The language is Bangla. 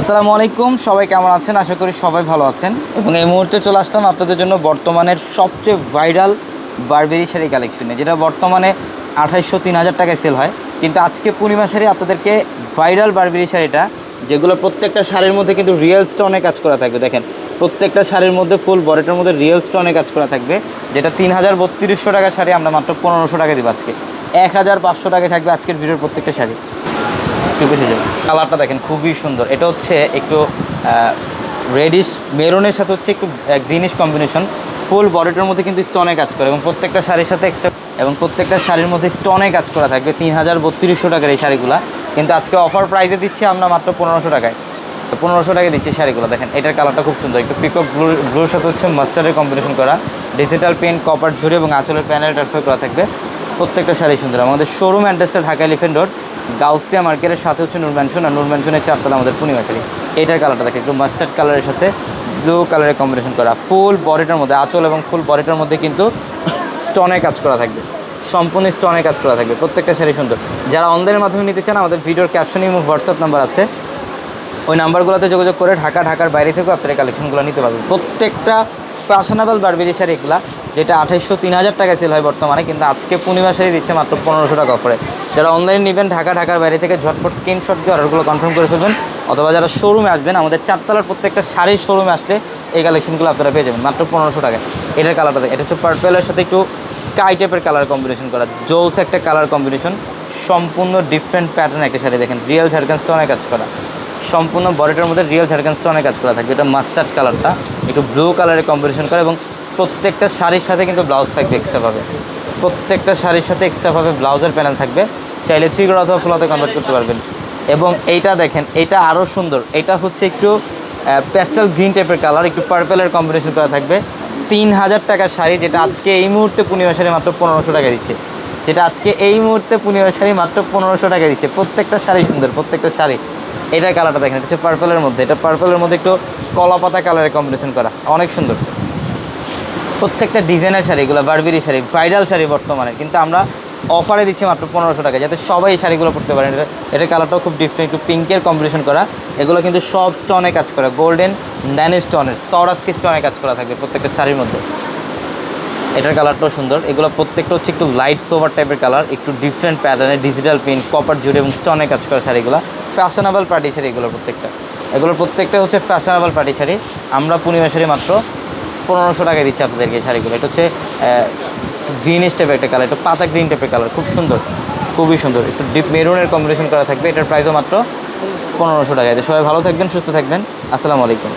আসসালামু আলাইকুম, সবাই কেমন আছেন? আশা করি সবাই ভালো আছেন। এবং এই মুহূর্তে চলে আসলাম আপনাদের জন্য বর্তমানের সবচেয়ে ভাইরাল বারবেরি শাড়ি কালেকশনে যেটা বর্তমানে আঠাইশশো তিন হাজার টাকায় সেল হয়। কিন্তু আজকে পূর্ণিমা শাড়ি আপনাদেরকে ভাইরাল বারবেরি শাড়িটা, যেগুলো প্রত্যেকটা শাড়ির মধ্যে কিন্তু রিয়েল স্টোনে কাজ করা থাকবে। দেখেন, প্রত্যেকটা শাড়ির মধ্যে ফুল বরেটার মধ্যে রিয়েল স্টোনে কাজ করা থাকবে, যেটা তিন হাজার বত্রিশশো টাকা শাড়ি, আমরা মাত্র পনেরোশো টাকা দিব আজকে। এক হাজার পাঁচশো টাকায় থাকবে আজকের ভিডিওর প্রত্যেকটা শাড়ি। একটু বেশি যাবে। কালারটা দেখেন খুবই সুন্দর। এটা হচ্ছে একটু রেডিশ মেরুনের সাথে হচ্ছে একটু গ্রিনিশ কম্বিনেশন ফুল বডিটার মধ্যে কিন্তু স্টোনে কাজ করে এবং প্রত্যেকটা শাড়ির সাথে এক্সট্রা এবং প্রত্যেকটা শাড়ির মধ্যে স্টোনে কাজ করা থাকবে। তিন হাজার বত্রিশশো টাকার এই শাড়িগুলো। কিন্তু আজকে অফার প্রাইসে দিচ্ছি আমরা মাত্র পনেরোশো টাকায়। তো পনেরোশো টাকায় দিচ্ছি শাড়িগুলো। দেখেন, এটার কালারটা খুব সুন্দর। একটু পিকক ব্লু ব্লুর সাথে হচ্ছে মাস্টারের কম্বিনেশন করা। ডিজিটাল পেন কপার ঝুড়ি এবং আঁচলের প্যানেল ট্রান্সফার করা থাকবে। প্রত্যেকটা শাড়ি সুন্দর। আমাদের শোরুম অ্যাড্রেসটা ঢাকা এলিফেন্ট রোড গাউসিয়া মার্কেটের সাথে হচ্ছে নূর ম্যানশন আর নূর ম্যানশনের চারতলা আমাদের পূর্ণিমা শাড়ি। এটার কালারটা দেখে একটু মাস্টার্ড কালারের সাথে ব্লু কালারের কম্বিনেশন করা। ফুল বডিটার মধ্যে, আঁচল এবং ফুল বডিটার মধ্যে কিন্তু স্টোনের কাজ করা থাকবে। সম্পূর্ণ স্টোনের কাজ করা থাকবে। প্রত্যেকটা শাড়ি সুন্দর। যারা অনলাইনের মাধ্যমে নিতে চান, আমাদের ভিডিওর ক্যাপশনে এবং হোয়াটসঅ্যাপ নাম্বার আছে। ওই নাম্বারগুলোতে যোগাযোগ করে ঢাকা, ঢাকার বাইরে থেকেও আপনারা কালেকশনগুলো নিতে পারবেন। প্রত্যেকটা ফ্যাশনেবল বারবেরি শাড়ি এগুলা, যেটা আঠাইশশো তিন হাজার টাকা সেল হয় বর্তমানে, কিন্তু আজকে পূর্ণিমা শাড়ি দিচ্ছে মাত্র পনেরোশো টাকা করে যারা অনলাইনে নেবেন, ঢাকা, ঢাকার বাইরে থেকে ঝটপট স্ক্রিনশট দিয়ে অর্ডারগুলো কনফার্ম করে ফেলবেন, অথবা যারা শোরুমে আসবেন, আমাদের চারতলার প্রত্যেকটা শাড়ির শোরুমে আসলে এই কালেকশনগুলো আপনারা পেয়ে যাবেন, মাত্র পনেরোশো টাকা এটার কালারটা। এটা হচ্ছে পার্পেলের সাথে একটু স্কাই টাইপের কালার কম্বিনেশন করা, জোস একটা কালার কম্বিনেশন সম্পূর্ণ ডিফারেন্ট প্যাটার্ন একটা শাড়ি দেখেন রিয়েল ঝাড়খান স্টোনের কাজ করা সম্পূর্ণ বডিটার মধ্যে রিয়েল ঝাড়খান স্টোনের কাজ করা থাকবে এটা মাস্টার্ড কালারটা একটু ব্লু কালারের কম্বিনেশন করে এবং প্রত্যেকটা শাড়ির সাথে কিন্তু ব্লাউজ থাকবে এক্সট্রাভাবে প্রত্যেকটা শাড়ির সাথে এক্সট্রাভাবে ব্লাউজের প্যানেল থাকবে। চাইলে থ্রি করে অথবা ফুলাতে কনভার্ট করতে পারবেন। এবং এইটা দেখেন এটা আরও সুন্দর। এটা হচ্ছে একটু প্যাস্টেল গ্রিন টাইপের কালার একটু পার্পেলের কম্বিনেশন করা থাকবে। তিন হাজার টাকার শাড়ি যেটা আজকে এই মুহূর্তে পূর্ণিমা শাড়ি মাত্র পনেরোশো টাকা দিচ্ছে। যেটা আজকে এই মুহূর্তে পূর্ণিমা শাড়ি মাত্র পনেরোশো টাকা দিচ্ছে। প্রত্যেকটা শাড়ি সুন্দর, প্রত্যেকটা শাড়ি। এটার কালারটা দেখেন, এটা হচ্ছে পার্পেলের মধ্যে। এটা পার্পেলের মধ্যে একটু কলা পাতা কালারের কম্বিনেশন করা। অনেক সুন্দর। প্রত্যেকটা ডিজাইনের শাড়ি, এগুলো বারবেরি শাড়ি ব্রাইডাল শাড়ি বর্তমানে। কিন্তু আমরা অফারে দিচ্ছি মাত্র পনেরোশো টাকা যাতে সবাই এই শাড়িগুলো পরতে পারেন। এটা, এটার কালারটাও খুব ডিফারেন্ট একটু পিঙ্কের কম্বিনেশন করা। এগুলো কিন্তু সব স্টোনে কাজ করা। গোল্ডেন ন্যানো স্টোনের সরাসকি স্টোনে কাজ করা থাকবে প্রত্যেকটা শাড়ির মধ্যে। এটার কালারটাও সুন্দর। এগুলো প্রত্যেকটা হচ্ছে একটু লাইট সোভার টাইপের কালার একটু ডিফারেন্ট প্যাটার্নের ডিজিটাল প্রিন্ট কপার জুড়ে এবং স্টোনে কাজ করা শাড়িগুলো ফ্যাশনেবল পার্টি শাড়ি এগুলো প্রত্যেকটা। এগুলোর প্রত্যেকটা হচ্ছে ফ্যাশনেবল পার্টি শাড়ি। আমরা পূর্ণিমা শাড়ি মাত্র পনেরোশো টাকায় দিচ্ছি আপনাদেরকে শাড়িগুলো। এটা হচ্ছে গ্রিনিশ টাইপের একটা কালার একটু পাতা গ্রিন টাইপের কালার খুব সুন্দর, খুবই সুন্দর। একটু ডিপ মেরুনের কম্বিনেশন করা থাকবে। এটার প্রাইসও মাত্র পনেরোশো টাকা সবাই ভালো থাকবেন, সুস্থ থাকবেন। আসসালামু আলাইকুম।